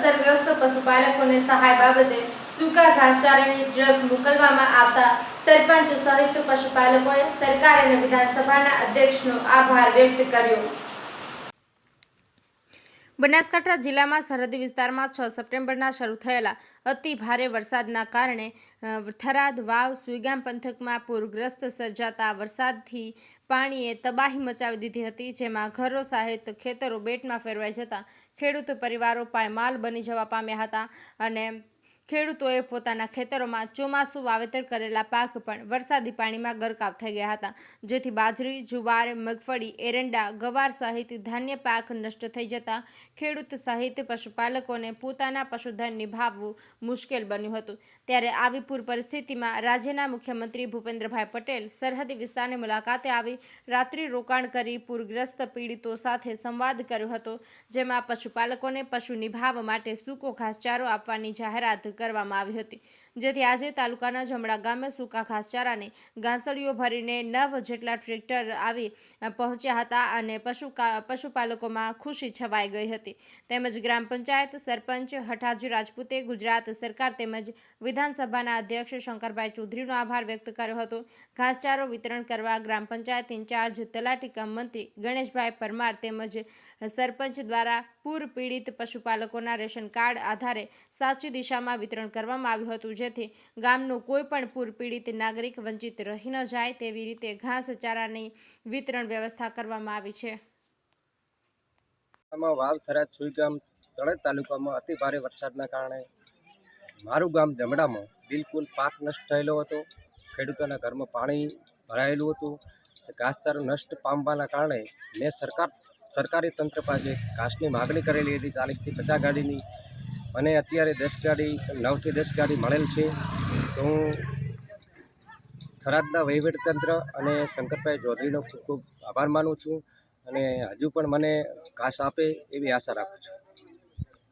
અસરગ્રસ્ત પશુપાલકોને સહાય બાબતે સૂકા ઘાસચારાની ટ્રક મોકલવામાં આવતા સરપંચ સહિત પશુપાલકોએ સરકાર અને વિધાનસભાના અધ્યક્ષનો આભાર વ્યક્ત કર્યો. બનાસકાંઠા જિલ્લામાં સરહદી વિસ્તારમાં છ સપ્ટેમ્બરના શરૂ થયેલા અતિ ભારે વરસાદના કારણે થરાદ, વાવ, સુઈગામ પંથકમાં પૂરગ્રસ્ત સર્જાતા વરસાદથી પાણીએ તબાહી મચાવી દીધી હતી, જેમાં ઘરો સહિત ખેતરો બેટમાં ફેરવાઈ જતા ખેડૂત પરિવારો પાયમાલ બની જવા પામ્યા હતા અને ખેડૂતોએ પોતાના ખેતરોમાં ચોમાસું વાવેતર કરેલા પાક પણ વરસાદી પાણીમાં ગરકાવ થઈ ગયા હતા. જેથી બાજરી, જુવાર, મગફળી, એરંડા, ગવાર સહિત ધાન્ય પાક નષ્ટ થઈ જતા ખેડૂત સહિત પશુપાલકોને પોતાના પશુધન નિભાવવું મુશ્કેલ બન્યું હતું. ત્યારે આવી પૂર પરિસ્થિતિમાં રાજ્યના મુખ્યમંત્રી ભૂપેન્દ્રભાઈ પટેલ સરહદી વિસ્તારની મુલાકાતે આવી રાત્રિ રોકાણ કરી પૂરગ્રસ્ત પીડિતો સાથે સંવાદ કર્યો હતો, જેમાં પશુપાલકોને પશુ નિભાવ માટે સૂકો ઘાસચારો આપવાની જાહેરાત કરવામાં આવી હતી. જેથી આજે તાલુકાના જમણા ગામે સૂકા ઘાસચારાને ઘાસળીઓ ભરીને નવ જેટલા ટ્રેક્ટર આવી પહોંચ્યા હતા અને પશુ પશુપાલકોમાં ખુશી છવાઈ ગઈ હતી. તેમજ ગ્રામ પંચાયત સરપંચ હઠાજી રાજપૂતે ગુજરાત સરકાર તેમજ વિધાનસભાના અધ્યક્ષ શંકરભાઈ ચૌધરીનો આભાર વ્યક્ત કર્યો હતો. ઘાસચારો વિતરણ કરવા ગ્રામ પંચાયત ઇન્ચાર્જ તલાટી કમ મંત્રી ગણેશભાઈ પરમાર તેમજ સરપંચ દ્વારા પૂર પીડિત પશુપાલકોના રેશન કાર્ડ આધારે સાચી દિશામાં વિતરણ કરવામાં આવ્યું હતું, જેથી ગામનું કોઈ પૂર પીડિત નાગરિક વંચિત રહી ન જાય તેવી રીતે ઘાસચારાની વિતરણ વ્યવસ્થા કરવામાં આવી છે. તાલુકામાં અતિ ભારે વરસાદના કારણે મારું ગામ જમડામાં બિલકુલ પાક નષ્ટ થયેલો હતો. ખેડૂતોના ઘરમાં પાણી ભરાયેલું હતું. ઘાસચારો નષ્ટ પામવાના કારણે મેં સરકાર સરકારી તંત્ર પાસે ઘાસની માગણી કરેલી હતી ચાલીસથી પચાસ ગાડીની. મને અત્યારે દસ ગાડી, નવથી દસ ગાડી મળેલ છે. તો હું થરાદના વહીવટતંત્ર અને શંકરભાઈ ચૌધરીનો ખૂબ ખૂબ આભાર માનું છું અને હજુ પણ મને ઘાસ આપે એવી આશા રાખું છું.